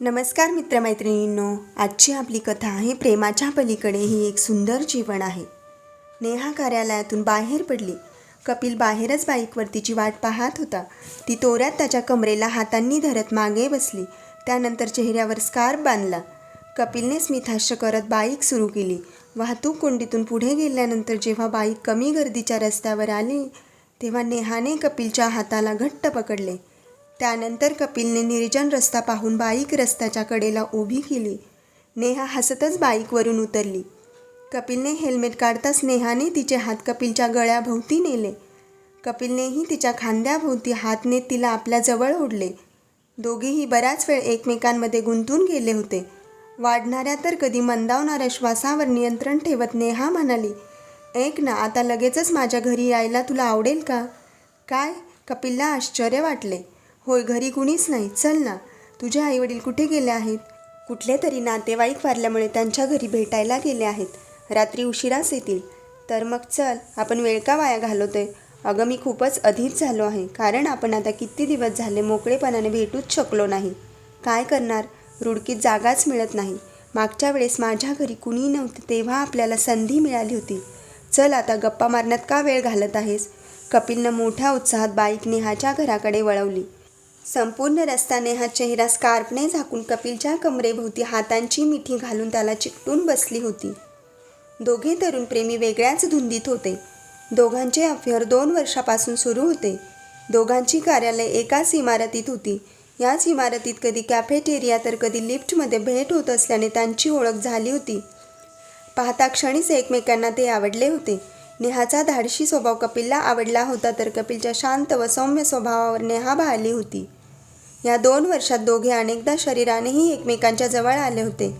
नमस्कार मित्रमैत्रिणींनो आजची आपली कथा आहे प्रेमाच्या पलीकडे ही एक सुंदर जीवन आहे. नेहा कार्यालयातून बाहेर पडली. कपिल बाहेरच बाईकवर तिची वाट पाहत होता. ती तोऱ्यात त्याच्या कमरेला हातांनी धरत मागे बसली. त्यानंतर चेहऱ्यावर स्कार्फ बांधला. कपिलने स्मिथाश्य करत बाईक सुरू केली. वाहतूक कोंडीतून पुढे गेल्यानंतर जेव्हा बाईक कमी गर्दीच्या रस्त्यावर आली तेव्हा नेहाने कपिलच्या हाताला घट्ट पकडले. त्यानंतर कपिलने निर्जन रस्ता पाहून बाईक रस्त्याच्या कडेला उभी केली. नेहा हसतच बाईकवरून उतरली. कपिलने हेल्मेट काढताच नेहाने तिचे हात कपिलच्या गळ्याभोवती नेले. कपिलनेही तिच्या खांद्याभोवती हात नेत तिला आपल्या जवळ ओढले. दोघेही बराच वेळ एकमेकांमध्ये गुंतून गेले होते. वाढणाऱ्या तर कधी मंदावणाऱ्या श्वासावर नियंत्रण ठेवत नेहा म्हणाली ऐक ना आता लगेचच माझ्या घरी यायला तुला आवडेल का? काय? कपिलला आश्चर्य वाटले. होय घरी कुणीच नाही. चल ना. तुझे आईवडील कुठे गेले आहेत? कुठले तरी नातेवाईक वारल्यामुळे त्यांच्या घरी भेटायला गेले आहेत. रात्री उशिराच येतील. तर मग चल आपण वेळ का वाया घालवतोय? अगं मी खूपच अधीर झालो आहे. कारण आपण आता किती दिवस झाले मोकळेपणाने भेटूच शकलो नाही. काय करणार? रुडकीत जागाच मिळत नाही. मागच्या वेळेस माझ्या घरी कुणी नव्हते तेव्हा आपल्याला संधी मिळाली होती. चल आता गप्पा मारण्यात का वेळ घालत आहेस? कपिलनं मोठ्या उत्साहात बाईक नेहाच्या घराकडे वळवली. संपूर्ण रस्त्याने हा चेहरा स्कार्फने झाकून कपिलच्या कमरेभोवती हातांची मिठी घालून त्याला चिकटून बसली होती. दोघे तरुण प्रेमी वेगळ्याच धुंदीत होते. दोघांचे अफेअर दोन वर्षापासून सुरू होते. दोघांची कार्यालय एकाच इमारतीत होती. याच इमारतीत कधी कॅफेटेरिया तर कधी लिफ्टमध्ये भेट होत असल्याने त्यांची ओळख झाली होती. पाहता क्षणीच एकमेकांना ते आवडले होते. नेहाचा धाडशी स्वभाव कपिलला आवडला होता तर कपिलच्या शांत व सौम्य स्वभावावर नेहा बहाली होती. या दोन वर्षात दोघे अनेकदा शरीरानेही एकमेकांच्या जवळ आले होते.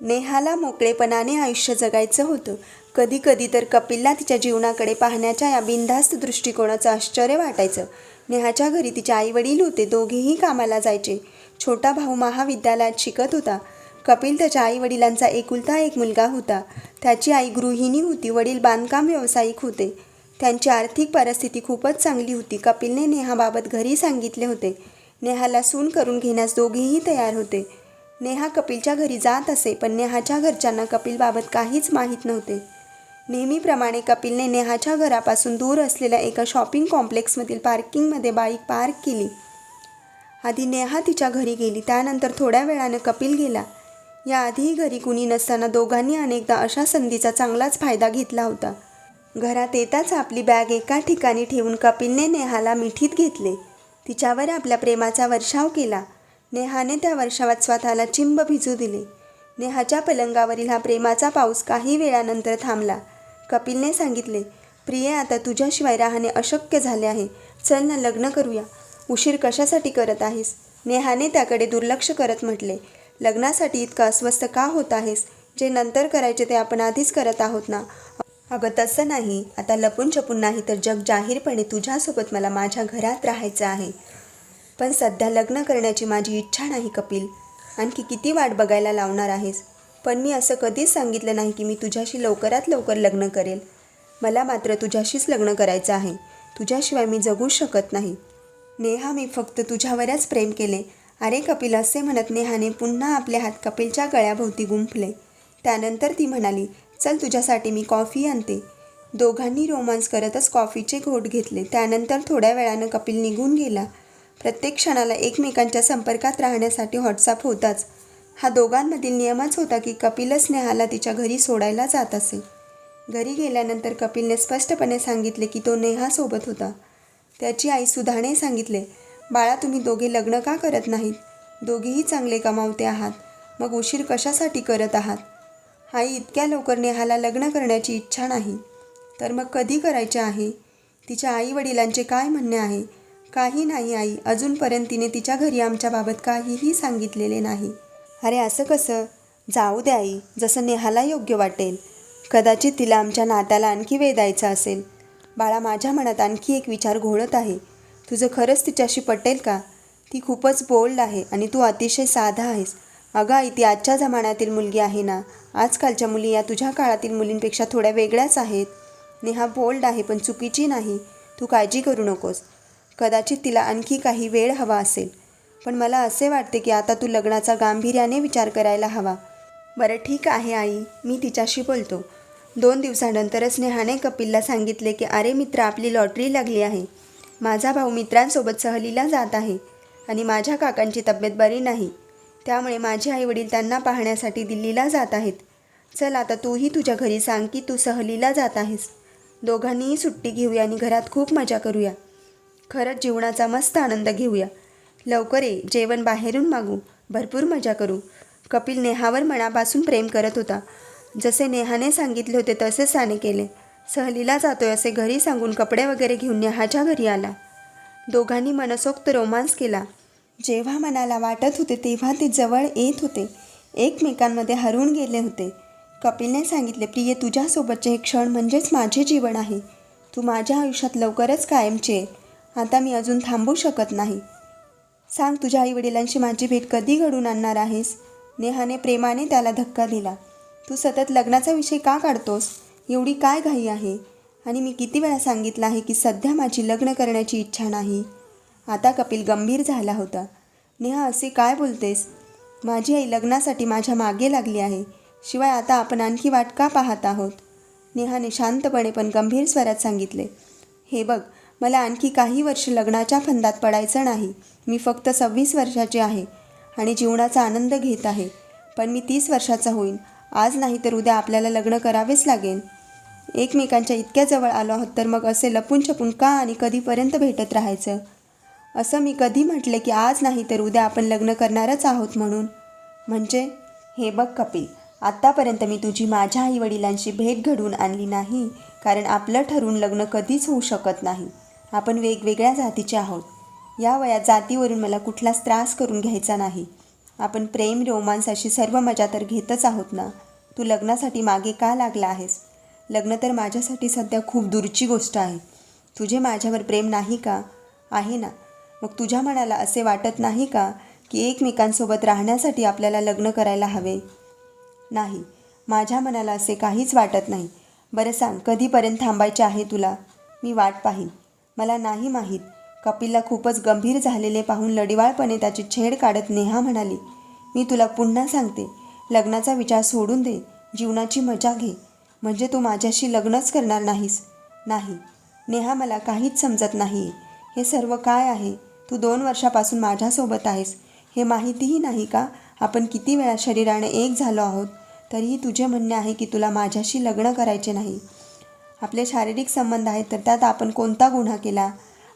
नेहाला मोकळेपणाने आयुष्य जगायचं होतं. कधी कधी तर कपिलला तिच्या जीवनाकडे पाहण्याच्या या बिनधास्त दृष्टिकोनाचं आश्चर्य वाटायचं. नेहाच्या घरी तिचे आईवडील होते दोघेही कामाला जायचे. छोटा भाऊ महाविद्यालयात शिकत होता. कपिल त्याच्या आईवडिलांचा एकुलता एक मुलगा होता. त्याची आई गृहिणी होती वडील बांधकाम व्यावसायिक होते. त्यांची आर्थिक परिस्थिती खूपच चांगली होती. कपिलने नेहाबाबत घरी सांगितले होते. नेहाला सून करून घेण्यास दोघेही तयार होते. नेहा कपिलच्या घरी जात असे पण नेहाच्या घरच्यांना कपिलबाबत काहीच माहीत नव्हते. नेहमीप्रमाणे कपिलने नेहाच्या घरापासून दूर असलेल्या एका शॉपिंग कॉम्प्लेक्समधील पार्किंगमध्ये बाईक पार्क केली. आधी नेहा तिच्या घरी गेली त्यानंतर थोड्या वेळानं कपिल गेला. याआधीही घरी कुणी नसताना दोघांनी अनेकदा अशा संधीचा चांगलाच फायदा घेतला होता. घरात येताच आपली बॅग एका ठिकाणी ठेवून कपिलने नेहाला मिठीत घेतले. तिच्यावर आपल्या प्रेमाचा वर्षाव केला. नेहाने त्या वर्षावात स्वतःला चिंब भिजू दिले. नेहाच्या पलंगावरील हा प्रेमाचा पाऊस काही वेळानंतर थांबला. कपिलने सांगितले प्रिये आता तुझ्याशिवाय राहणे अशक्य झाले आहे. चल ना लग्न करूया. उशीर कशासाठी करत आहेस? नेहाने त्याकडे दुर्लक्ष करत म्हटले लग्नासाठी इतकं अस्वस्थ का होत आहेस? जे नंतर करायचे ते आपण आधीच करत आहोत ना? अगं तसं नाही. आता लपून छपून नाही तर जग जाहीरपणे तुझ्यासोबत मला माझ्या घरात राहायचं आहे. पण सध्या लग्न करण्याची माझी इच्छा नाही कपिल. आणखी किती वाट बघायला लावणार आहेस? पण मी असं कधीच सांगितलं नाही की मी तुझ्याशी लवकरात लवकर लग्न करेल. मला मात्र तुझ्याशीच लग्न करायचं आहे. तुझ्याशिवाय मी जगूच शकत नाही. नेहा मी फक्त तुझ्यावरच प्रेम केले. अरे कपिल असे म्हणत नेहाने पुन्हा आपले हात कपिलच्या गळ्याभोवती गुंफले. त्यानंतर ती म्हणाली चल तुझ्यासाठी मी कॉफी आणते. दोघांनी रोमांस करतच कॉफीचे घोट घेतले. त्यानंतर थोड्या वेळानं कपिल निघून गेला. प्रत्येक क्षणाला एकमेकांच्या संपर्कात राहण्यासाठी व्हॉट्सअप होताच. हा दोघांमधील नियमच होता की कपिलच नेहाला तिच्या घरी सोडायला जात असे. घरी गेल्यानंतर कपिलने स्पष्टपणे सांगितले की तो नेहासोबत होता. त्याची आई सुधाने सांगितले बाळा तुम्ही दोघे लग्न का करत नाहीत? दोघेही चांगले कमावते आहात. मग उशीर कशासाठी करत आहात? आई इतक्या लवकर नेहाला लग्न करण्याची इच्छा नाही. तर मग कधी करायचे आहे? तिच्या आई वडिलांचे काय म्हणणे आहे? काही नाही आई. अजूनपर्यंत तिने तिच्या घरी आमच्याबाबत काहीही सांगितलेले नाही. अरे असं कसं? जाऊ दे आई. जसं नेहाला योग्य वाटेल. कदाचित तिला आमच्या नात्याला आणखी वेदायचं असेल. बाळा माझ्या मनात आणखी एक विचार घोळत आहे. तुझं खरंच तिच्याशी पटेल का? ती खूपच बोल्ड आहे आणि तू अतिशय साधा आहेस. अगं आई ती आजच्या जमान्यातील मुलगी आहे ना? आजकालच्या मुली या तुझ्या काळातील मुलींपेक्षा थोड्या वेगळ्याच आहेत. नेहा बोल्ड आहे पण चुकीची नाही. तू काळजी करू नकोस. कदाचित तिला आणखी काही वेळ हवा असेल. पण मला असे वाटते की आता तू लग्नाचा गांभीर्याने विचार करायला हवा. बरं ठीक आहे आई. मी तिच्याशी बोलतो. दोन दिवसानंतरच नेहाने कपिलला सांगितले की अरे मित्र आपली लॉटरी लागली आहे. माझा भाऊ मित्रांसोबत सहलीला जात आहे आणि माझ्या काकांची तब्येत बरी नाही. त्यामुळे माझे आईवडील त्यांना पाहण्यासाठी दिल्लीला जात आहेत. चल आता तूही तुझ्या घरी सांग की तू सहलीला जात आहेस. दोघांनीही सुट्टी घेऊया आणि घरात खूप मजा करूया. खरंच जीवनाचा मस्त आनंद घेऊया. लवकर ये जेवण बाहेरून मागू. भरपूर मजा करू. कपिल नेहावर मनापासून प्रेम करत होता. जसे नेहाने सांगितले होते तसेच त्याने केले. सहलीला जातोय असे घरी सांगून कपडे वगैरे घेऊन नेहाच्या घरी आला. दोघांनी मनसोक्त रोमांस केला. जेव्हा मनाला वाटत होते तेव्हा ते जवळ येत होते. एकमेकांमध्ये हरवून गेले होते. कपिलने सांगितले प्रिय तुझ्यासोबतचे हे क्षण म्हणजेच माझे जीवन आहे. तू माझ्या आयुष्यात लवकरच कायमचे आता मी अजून थांबू शकत नाही. सांग तुझ्या आईवडिलांशी माझी भेट कधी घडून आणणार आहेस? नेहाने प्रेमाने त्याला धक्का दिला. तू सतत लग्नाचा विषय का काढतोस? एवढी काय घाई आहे? आणि मी किती वेळा सांगितलं आहे की सध्या माझी लग्न करण्याची इच्छा नाही. आता कपिल गंभीर झाला होता. नेहा असे काय बोलतेस? माझी आई लग्नासाठी माझ्या मागे लागली आहे. शिवाय आता आपण आणखी वाट का पाहत आहोत? नेहाने शांतपणे पण गंभीर स्वरात सांगितले. हे बघ मला आणखी काही वर्ष लग्नाच्या फंदात पडायचं नाही. मी फक्त सव्वीस वर्षाची आहे आणि जीवनाचा आनंद घेत आहे. पण मी तीस वर्षाचा होईन. आज नाही तर उद्या आपल्याला लग्न करावेच लागेल. एकमेकांच्या इतक्या जवळ आलो आहोत तर मग असे लपून छपून का आणि कधीपर्यंत भेटत राहायचं? असं मी कधी म्हटले की आज नाही तर उद्या आपण लग्न करणारच आहोत म्हणून. म्हणजे हे बघ कपिल आत्तापर्यंत मी तुझी माझ्या आईवडिलांशी भेट घडवून आणली नाही कारण आपलं ठरवून लग्न कधीच होऊ शकत नाही. आपण वेगवेगळ्या जातीचे आहोत. या वयात जातीवरून मला कुठलाच त्रास करून घ्यायचा नाही. आपण प्रेम रोमांस अशी सर्व मजा तर घेतच आहोत ना? तू लग्नासाठी मागे का लागला आहेस? लग्न तर माझ्यासाठी सध्या खूप दूरची गोष्ट आहे. तुझे माझ्यावर प्रेम नाही का? आहे ना? मग तुझ्या मनाला असे वाटत नाही का की एकमेकांसोबत राहण्यासाठी आपल्याला लग्न करायला हवे? नाही. माझ्या मनाला असे काहीच वाटत नाही. बरं सांग कधीपर्यंत थांबायचे आहे तुला? मी वाट पाहीन. मला नाही माहीत. कपिलला खूपच गंभीर झालेले पाहून लढिवाळपणे त्याची छेड काढत नेहा म्हणाली मी तुला पुन्हा सांगते. लग्नाचा विचार सोडून दे. जीवनाची मजा घे. म्हणजे तू माझ्याशी लग्नच करणार नाहीस. नाही. नेहा मला काहीच समजत नाही. हे सर्व काय आहे? तू दोन वर्षापासून माझ्यासोबत आहेस. हे माहितीही नाही का? आपण किती वेळा शरीराने एक झालो आहोत. तरीही तुझे म्हणणे आहे की तुला माझ्याशी लग्न करायचे नाही. आपले शारीरिक संबंध आहेत तर त्यात आपण कोणता गुन्हा केला?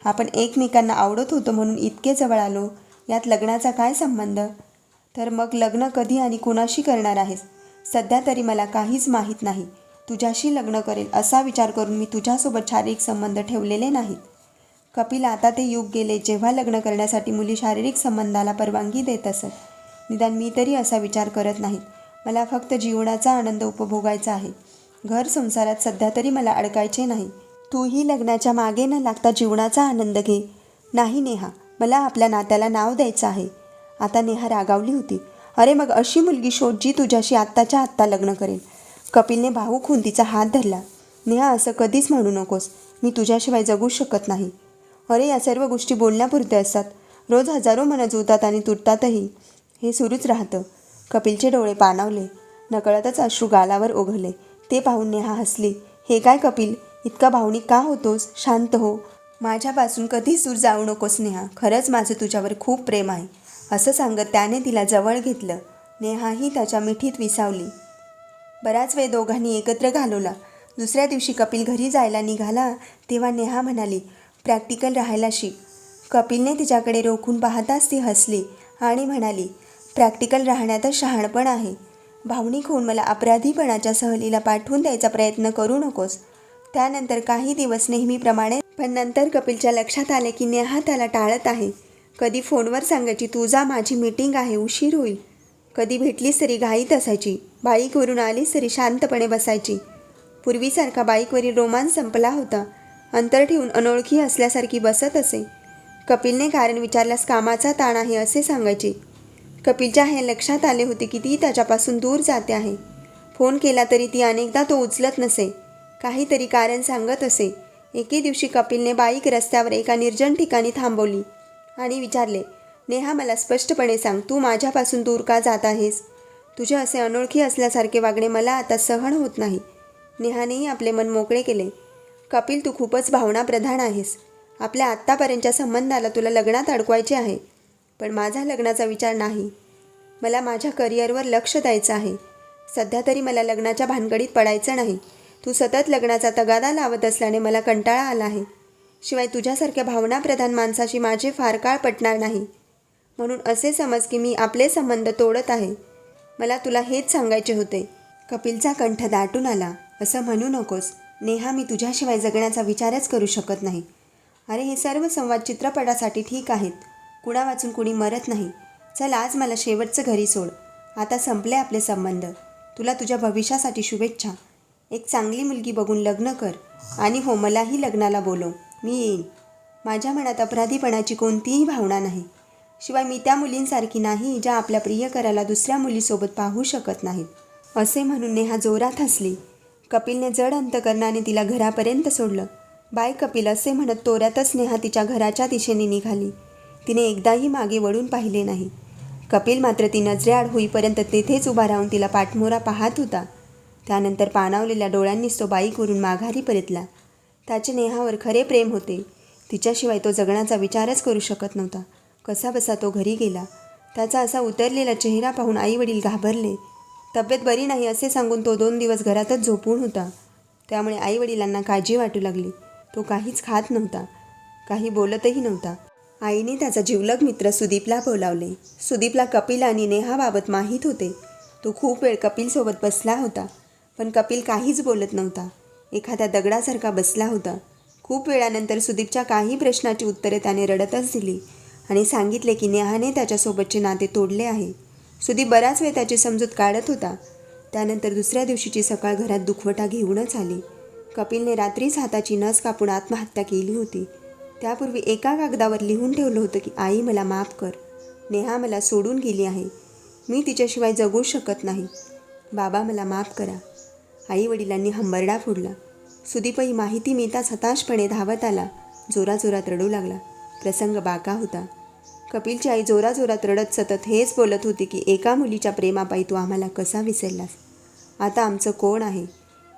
आपण एकमेकांना आवडत होतो म्हणून इतके जवळ आलो. यात लग्नाचा काय संबंध? तर मग लग्न कधी आणि कुणाशी करणार आहेस? सध्या तरी मला काहीच माहीत नाही. तुझ्याशी लग्न करेल असा विचार करून मी तुझ्यासोबत शारीरिक संबंध ठेवलेले नाहीत कपिल आता ते युग गेले जेव्हा लग्न करण्यासाठी मुली शारीरिक संबंधाला परवानगी देत असत. निदान मी तरी असा विचार करत नाहीत मला फक्त जीवनाचा आनंद उपभोगायचा आहे. घर संसारात सध्या तरी मला अडकायचे नाही. तूही लग्नाच्या मागे न लागता जीवनाचा आनंद घे. नाही नेहा मला आपल्या नात्याला नाव द्यायचं आहे. आता नेहा रागावली होती. अरे मग अशी मुलगी शोध जी तुझ्याशी आत्ताच्या आत्ता लग्न करेल. कपिलने भाऊक खुंतीचा हात धरला. नेहा असं कधीच म्हणू नकोस. मी तुझ्याशिवाय जगू शकत नाही. अरे या सर्व गोष्टी बोलण्यापुरत्या असतात. रोज हजारो मनं जुळतात आणि तुटतातही. हे सुरूच राहतं. कपिलचे डोळे पाणावले. नकळतच अश्रू गालावर ओघले ते पाहून नेहा हसली. हे काय कपिल? इतका भावनिक का होतोस? शांत हो. माझ्यापासून कधीच दूर जाऊ नकोस नेहा. खरंच माझं तुझ्यावर खूप प्रेम आहे. असं सांगत त्याने तिला जवळ घेतलं. नेहाही त्याच्या मिठीत विसावली. बराच वेळ दोघांनी एकत्र घालवला. दुसऱ्या दिवशी कपिल घरी जायला निघाला तेव्हा नेहा म्हणाली प्रॅक्टिकल राहायला शिक कपिलने तिच्याकडे रोखून पाहताच ती हसली आणि म्हणाली प्रॅक्टिकल राहण्यातच शहाणपण आहे. भावनिक होऊन मला अपराधीपणाच्या सहलीला पाठवून द्यायचा प्रयत्न करू नकोस. त्यानंतर काही दिवस नेहमीप्रमाणे पण नंतर कपिलच्या लक्षात आले की नेहा त्याला टाळत आहे. कधी फोनवर सांगायची तुझा माझी मीटिंग आहे उशीर होईल. कधी भेटलीस तरी घाईत असायची बाईकवरून आलीस तरी शांतपणे बसायची. पूर्वीसारखा बाईकवरील रोमांस संपला होता अंतर ठेवून अनोळखी असल्यासारखी बसत असे. कपिलने कारण विचारल्यास कामाचा ताण आहे असे सांगायचे. कपिलच्या हे लक्षात आले होते की ती त्याच्यापासून दूर जाते आहे. फोन केला तरी ती अनेकदा तो उचलत नसे. काहीतरी कारण सांगत असे. एके दिवशी कपिलने बाईक रस्त्यावर एका निर्जन ठिकाणी थांबवली आणि विचारले नेहा मला स्पष्टपणे सांग तू माझ्यापासून दूर का जात आहेस? तुझे असे अनोळखी असल्यासारखे वागणे मला आता सहन होत नाही. नेहानेही आपले मन मोकळे केले. कपिल तू खूपच भावनाप्रधान आहेस. आपल्या आत्तापर्यंतच्या संबंधाला तुला लग्नात अडकवायचे आहे. पण माझा लग्नाचा विचार नाही. मला माझ्या करिअरवर लक्ष द्यायचं आहे. सध्या तरी मला लग्नाच्या भानगडीत पडायचं नाही. तू सतत लग्नाचा तगादा लावत असल्याने मला कंटाळा आला आहे. शिवाय तुझ्यासारख्या भावनाप्रधान माणसाशी माझे फार काळ पटणार नाही. म्हणून असे समज की मी आपले संबंध तोडत आहे. मला तुला हेच सांगायचे होते. कपिलचा कंठ दाटून आला. असं म्हणू नकोस. नेहा मी तुझ्याशिवाय जगण्याचा विचारच करू शकत नाही. अरे हे सर्व संवाद चित्रपटासाठी ठीक आहेत. कुणा वाचून कुणी मरत नाही. चल आज मला शेवटचं घरी सोड. आता संपले आपले संबंध. तुला तुझ्या भविष्यासाठी शुभेच्छा. एक चांगली मुलगी बघून लग्न कर. आणि हो मलाही लग्नाला बोलव. मी येईन. माझ्या मनात अपराधीपणाची कोणतीही भावना नाही. शिवाय मी त्या मुलींसारखी नाही ज्या आपल्या प्रियकराला दुसऱ्या मुलीसोबत पाहू शकत नाहीत. असे म्हणून नेहा जोरात हसली. कपिलने जड अंतकरणाने तिला घरापर्यंत सोडलं. बाय कपिल असे म्हणत तोऱ्यातच नेहा तिच्या घराच्या दिशेने निघाली. तिने एकदाही मागे वळून पाहिले नाही. कपिल मात्र ती नजरेआड होईपर्यंत तेथेच उभा राहून तिला पाठमोरा पाहत होता. त्यानंतर पाणावलेल्या डोळ्यांनीच तो बाईकवरून माघारी परतला. त्याचे नेहावर खरे प्रेम होते. तिच्याशिवाय तो जगण्याचा विचारच करू शकत नव्हता. कसा बसा तो घरी गेला. त्याचा असा उतरलेला चेहरा पाहून आईवडील घाबरले. तब्येत बरी नाही असे सांगून तो दोन दिवस घरातच झोपून होता. त्यामुळे आईवडिलांना काळजी वाटू लागली. तो काहीच खात नव्हता. काही बोलतही नव्हता. आईने त्याचा जिवलग मित्र सुदीपला बोलावले. सुदीपला कपिल आणि नेहाबाबत माहीत होते. तो खूप वेळ कपिलसोबत बसला होता. पण कपिल काहीच बोलत नव्हता. एखाद्या दगडासारखा बसला होता. खूप वेळानंतर सुदीपच्या काही प्रश्नाची उत्तरे त्याने रडतच दिली. आणि सांगितले की नेहाने त्याच्यासोबतचे नाते तोडले आहे. सुदीप बराच वेळ त्याची समजूत काढत होता. त्यानंतर दुसऱ्या दिवशीची सकाळ घरात दुखवटा घेऊनच आली. कपिलने रात्रीच हाताची नस कापून आत्महत्या केली होती. त्यापूर्वी एका कागदावर लिहून ठेवलं होतं की आई मला माफ कर. नेहा मला सोडून गेली आहे. मी तिच्याशिवाय जगू शकत नाही. बाबा मला माफ करा. आई वडिलांनी हंबरडा फोडला. सुदीपही माहिती मिळताच हताशपणे धावत आला. जोराजोरात रडू लागला. प्रसंग बाका होता. कपिलची आई जोराजोरात रडत सतत हेच बोलत होती की एका मुलीच्या प्रेमापायी तू आम्हाला कसा विसरलास? आता आमचं कोण आहे?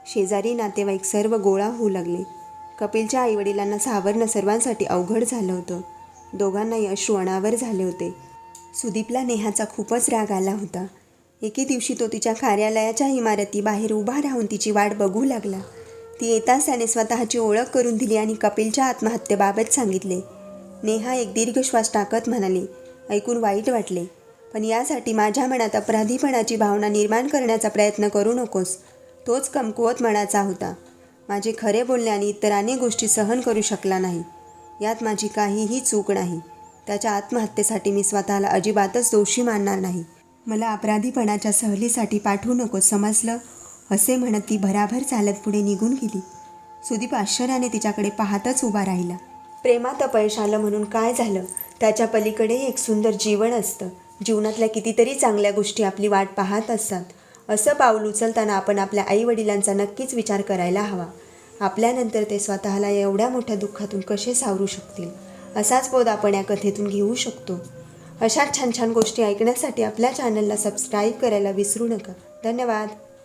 शेजारी नातेवाईक सर्व गोळा होऊ लागले. कपिलच्या आईवडिलांना सावरणं सर्वांसाठी अवघड झालं होतं. दोघांनाही अश्रू अनावर झाले होते. सुदीपला नेहाचा खूपच राग आला होता. एके दिवशी तो तिच्या कार्यालयाच्या इमारतीबाहेर उभा राहून तिची वाट बघू लागला. ती येताच त्याने स्वतःची ओळख करून दिली आणि कपिलच्या आत्महत्येबाबत सांगितले. नेहा एक दीर्घ श्वास टाकत म्हणाली ऐकून वाईट वाटले. पण यासाठी माझ्या मनात अपराधीपणाची भावना निर्माण करण्याचा प्रयत्न करू नकोस. तोच कमकुवत मनाचा होता. माझे खरे बोलणे आणि इतर अनेक गोष्टी सहन करू शकला नाही. यात माझी काहीही चूक नाही. त्याच्या आत्महत्येसाठी मी स्वतःला अजिबातच दोषी मानणार नाही. मला अपराधीपणाच्या सहलीसाठी पाठवू नकोस समजलं? असे म्हणत ती भराभर चालत पुढे निघून गेली. सुदीप आश्चर्याने तिच्याकडे पाहतच उभा राहिला. प्रेमात अपयश आलं म्हणून काय झालं? त्याच्या पलीकडे एक सुंदर जीवन असतं. जीवनातल्या कितीतरी चांगल्या गोष्टी आपली वाट पाहत असतात. असं पाऊल उचलताना आपण आपल्या आईवडिलांचा नक्कीच विचार करायला हवा. आपल्यानंतर ते स्वतःला एवढ्या मोठ्या दुःखातून कसे सावरू शकतील? असाच बोध आपण या कथेतून घेऊ शकतो. अशाच छान छान गोष्टी ऐकण्यासाठी आपल्या चॅनलला सबस्क्राईब करायला विसरू नका. धन्यवाद.